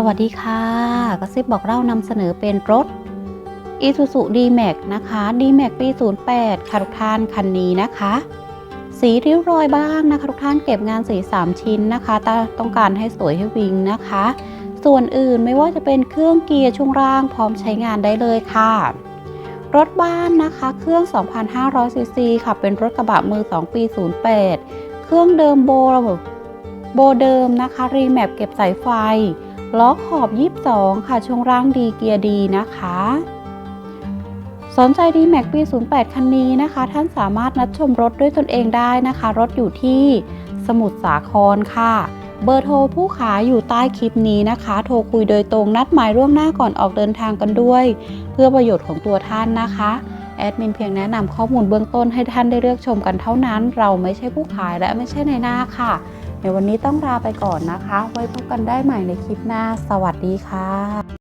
สวัสดีค่ะกระซิบบอกเล่านำเสนอเป็นรถ Isuzu D-Max นะคะ D-Max ปี 08 ค่ะทุกท่านคันนี้นะคะ สีริ้วรอยบ้างนะคะ ทุกท่านเก็บงานสี 3 ชิ้นนะคะถ้าต้องการให้สวยให้วิงนะคะ ส่วนอื่นไม่ว่าจะเป็นเครื่องเกียร์ช่วงล่างพร้อมใช้งานได้เลยค่ะรถบ้านนะคะ เครื่อง 2,500 ซีซีค่ะ เป็นรถกระบะมือ 2 ปี 08 เครื่องเดิมโบโบเดิมนะคะ รีแมปเก็บสายไฟ ล้อขอบ 22 ค่ะ ช่วงล่างดีเกียร์ดีนะคะ สนใจดีแม็กปี 08 คันนี้นะคะ ท่านสามารถนัดชมรถด้วยตนเองได้นะคะ รถอยู่ที่สมุทรสาครค่ะ เบอร์โทรผู้ขายอยู่ใต้คลิปนี้นะคะ โทรคุยโดยตรงนัดหมายร่วงหน้าก่อนออกเดินทางกันด้วย เพื่อประโยชน์ของตัวท่านนะคะแอดมินเพียงแนะนำข้อมูลเบื้องต้นให้ท่านได้เลือกชมกันเท่านั้น เราไม่ใช่ผู้ขายและไม่ใช่ในหน้าค่ะ ในวันนี้ต้องลาไปก่อนนะคะ ไว้พบกันได้ใหม่ในคลิปหน้า สวัสดีค่ะ